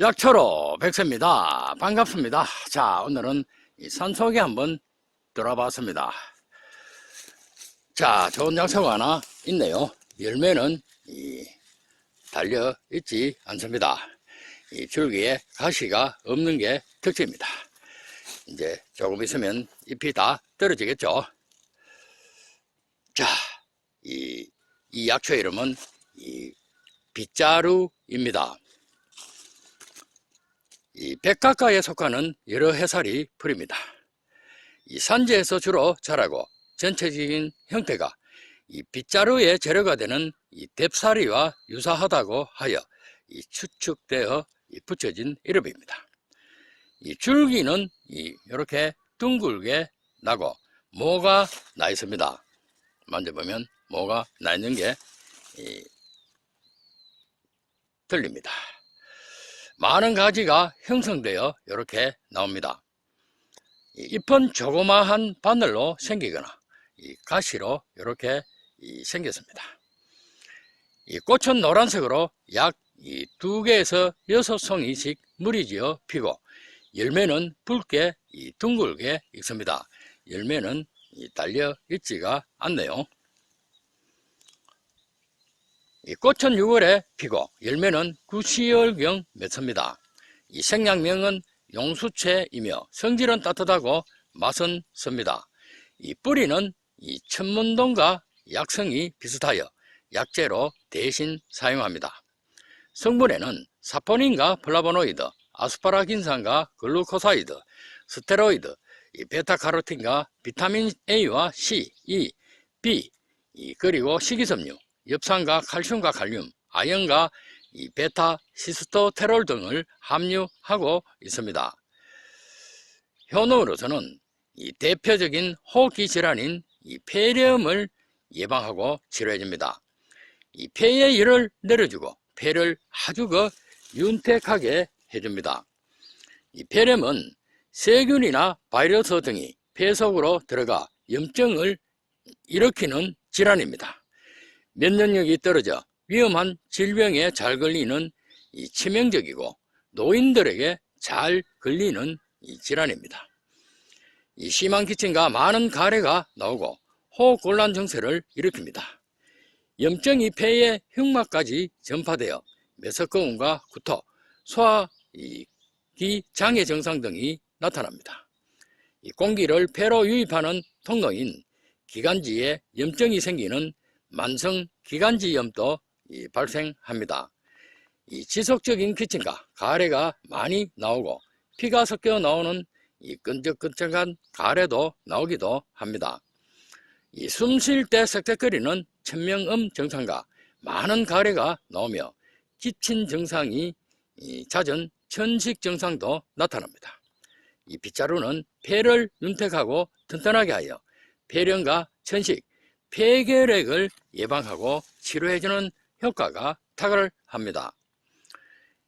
약초로 백세입니다. 반갑습니다. 자, 오늘은 이 산속에 한번 들어봤습니다. 자, 좋은 약초가 하나 있네요. 열매는 이 달려 있지 않습니다. 이 줄기에 가시가 없는 게 특징입니다. 이제 조금 있으면 잎이 다 떨어지겠죠. 자, 이, 이 약초 이름은 이 빗자루입니다. 이 백각과에 속하는 여러 해살이 풀입니다. 이 산지에서 주로 자라고 전체적인 형태가 이 빗자루의 재료가 되는 이 뎁사리와 유사하다고 하여 이 추측되어 이 붙여진 이름입니다. 이 줄기는 이 이렇게 둥글게 나고 모가 나 있습니다. 만져보면 모가 나 있는 게 이, 들립니다. 많은 가지가 형성되어 이렇게 나옵니다. 이 잎은 조그마한 바늘로 생기거나 이 가시로 이렇게 이 생겼습니다. 이 꽃은 노란색으로 약이두 개에서 여섯 송이씩 무리지어 피고 열매는 붉게 이 둥글게 익습니다. 열매는 이 달려 있지가 않네요. 이 꽃은 6월에 피고 열매는 9, 10월경 맺습니다. 이 생양명은 용수채이며 성질은 따뜻하고 맛은 섭니다. 이 뿌리는 이 천문동과 약성이 비슷하여 약재로 대신 사용합니다. 성분에는 사포닌과 플라보노이드, 아스파라긴산과 글루코사이드, 스테로이드, 이 베타카로틴과 비타민 A와 C, E, B, 이 그리고 식이섬유, 엽산과 칼슘과 칼륨, 아연과 이 베타 시스토테롤 등을 함유하고 있습니다. 효능으로서는 이 대표적인 호흡기 질환인 이 폐렴을 예방하고 치료해줍니다. 이 폐의 열을 내려주고 폐를 아주 그 윤택하게 해줍니다. 이 폐렴은 세균이나 바이러스 등이 폐 속으로 들어가 염증을 일으키는 질환입니다. 면역력이 떨어져 위험한 질병에 잘 걸리는 이 치명적이고 노인들에게 잘 걸리는 이 질환입니다. 이 심한 기침과 많은 가래가 나오고 호흡곤란 증세를 일으킵니다. 염증이 폐의 흉막까지 전파되어 메석거움과 구토, 소화기 장애 증상 등이 나타납니다. 이 공기를 폐로 유입하는 통로인 기관지에 염증이 생기는 만성 기관지염도 이 발생합니다. 이 지속적인 기침과 가래가 많이 나오고 피가 섞여 나오는 이 끈적끈적한 가래도 나오기도 합니다. 이 숨 쉴때 쌕쌕거리는 천명음 증상과 많은 가래가 나오며 기침 증상이 이 잦은 천식 증상도 나타납니다. 이 빗자루는 폐를 윤택하고 튼튼하게 하여 폐렴과 천식, 폐결핵을 예방하고 치료해주는 효과가 탁월합니다.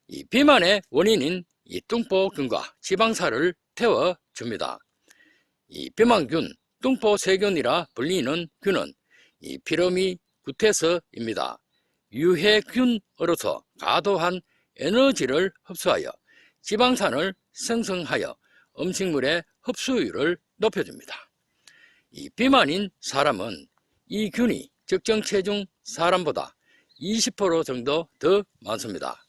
이 비만의 원인인 이 뚱보균과 지방살을 태워줍니다. 이 비만균, 뚱보세균이라 불리는 균은 이 피로미 구테스입니다. 유해균으로서 과도한 에너지를 흡수하여 지방산을 생성하여 음식물의 흡수율을 높여줍니다. 이 비만인 사람은 이 균이 적정 체중 사람보다 20% 정도 더 많습니다.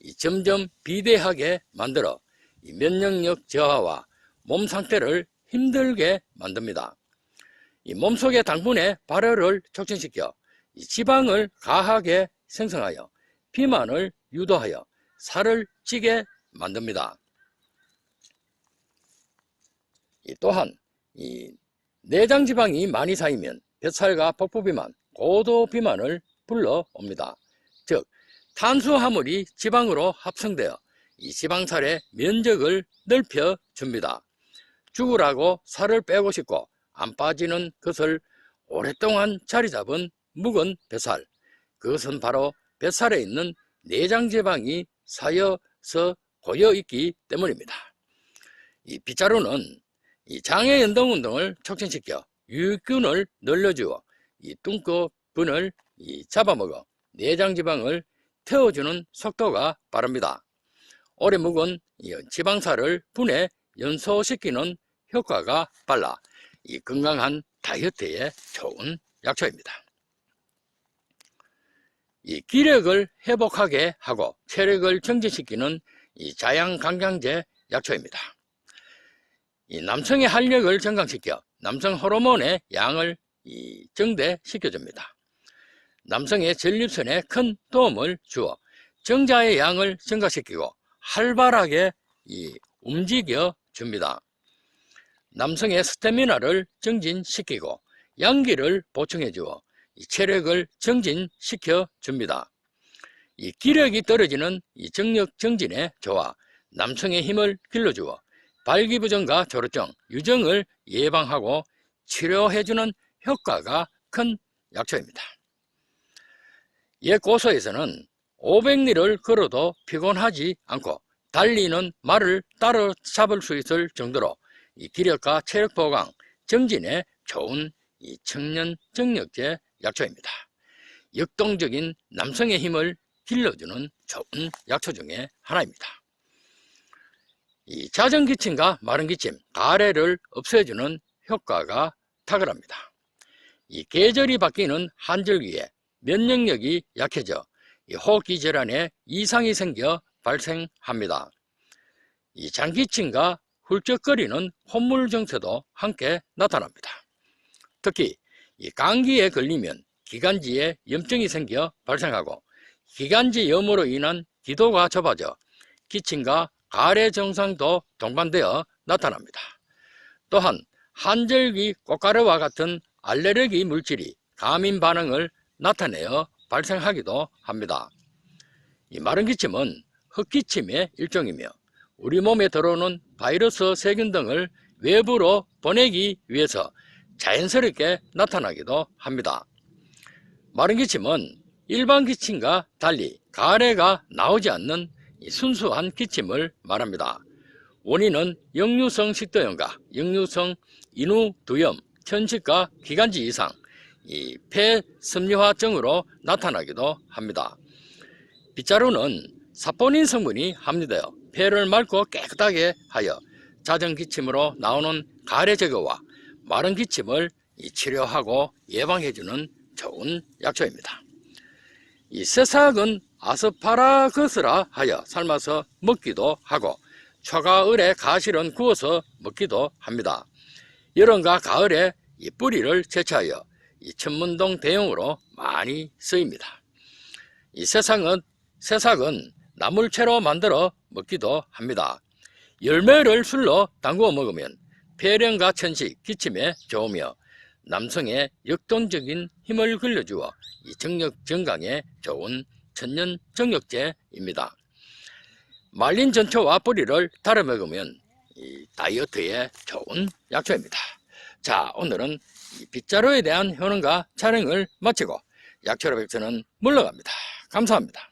이 점점 비대하게 만들어 이 면역력 저하와 몸 상태를 힘들게 만듭니다. 이 몸속의 당분의 발효를 촉진시켜 이 지방을 가하게 생성하여 비만을 유도하여 살을 찌게 만듭니다. 이 또한 이 내장 지방이 많이 쌓이면 뱃살과 복부 비만, 고도 비만을 불러옵니다. 즉 탄수화물이 지방으로 합성되어 이 지방살의 면적을 넓혀 줍니다. 죽으라고 살을 빼고 싶고 안 빠지는 것을 오랫동안 자리 잡은 묵은 뱃살. 그것은 바로 뱃살에 있는 내장 지방이 쌓여서 고여 있기 때문입니다. 이 빗자루는 이 장애 연동 운동을 촉진시켜 유익균을 늘려주어 이 뚱꺼 분을 이 잡아먹어 내장 지방을 태워주는 속도가 빠릅니다. 오래 묵은 이 지방살을 분해 연소시키는 효과가 빨라 이 건강한 다이어트에 좋은 약초입니다. 이 기력을 회복하게 하고 체력을 정지시키는 이 자양강장제 약초입니다. 이 남성의 활력을 증강시켜 남성 호르몬의 양을 이 정대시켜줍니다. 남성의 전립선에 큰 도움을 주어 정자의 양을 증가시키고 활발하게 이 움직여 줍니다. 남성의 스태미나를 정진시키고 양기를 보충해 주어 이 체력을 정진시켜 줍니다. 이 기력이 떨어지는 이 정력 정진에 좋아 남성의 힘을 길러주어 발기부전과 조루증, 유정을 예방하고 치료해주는 효과가 큰 약초입니다. 옛 고서에서는 500리를 걸어도 피곤하지 않고 달리는 말을 따라잡을 수 있을 정도로 이 기력과 체력 보강, 정진에 좋은 이 청년 정력제 약초입니다. 역동적인 남성의 힘을 길러주는 좋은 약초 중에 하나입니다. 이 잦은 기침과 마른 기침, 가래를 없애주는 효과가 탁월합니다. 이 계절이 바뀌는 한절기에 면역력이 약해져 이 호흡기 질환에 이상이 생겨 발생합니다. 이 장기침과 훌쩍거리는 콧물 정체도 함께 나타납니다. 특히 이 감기에 걸리면 기관지에 염증이 생겨 발생하고 기관지 염으로 인한 기도가 좁아져 기침과 가래 증상도 동반되어 나타납니다. 또한 한절기 꽃가루와 같은 알레르기 물질이 감인 반응을 나타내어 발생하기도 합니다. 이 마른 기침은 흑기침의 일종이며 우리 몸에 들어오는 바이러스 세균 등을 외부로 보내기 위해서 자연스럽게 나타나기도 합니다. 마른 기침은 일반 기침과 달리 가래가 나오지 않는 이 순수한 기침을 말합니다. 원인은 역류성 식도염과 역류성 인후두염, 천식과 기관지 이상, 이 폐섬유화증으로 나타나기도 합니다. 빗자루는 사포닌 성분이 함유되어 폐를 맑고 깨끗하게 하여 잦은 기침으로 나오는 가래 제거와 마른 기침을 이 치료하고 예방해주는 좋은 약초입니다. 이 새싹은 아스파라거스라 하여 삶아서 먹기도 하고 초가을에 가실은 구워서 먹기도 합니다. 여름과 가을에 이 뿌리를 채취하여 이 천문동 대용으로 많이 쓰입니다. 이 새싹은, 새싹은 나물채로 만들어 먹기도 합니다. 열매를 술로 담그어 먹으면 폐렴과 천식, 기침에 좋으며 남성의 역동적인 힘을 길러주어 이 정력 정강에 좋은 천년 정력제입니다. 말린 전초와 뿌리를 달아 먹으면 이 다이어트에 좋은 약초입니다. 자, 오늘은 이 빗자루에 대한 효능과 촬영을 마치고 약초로 백서는 물러갑니다. 감사합니다.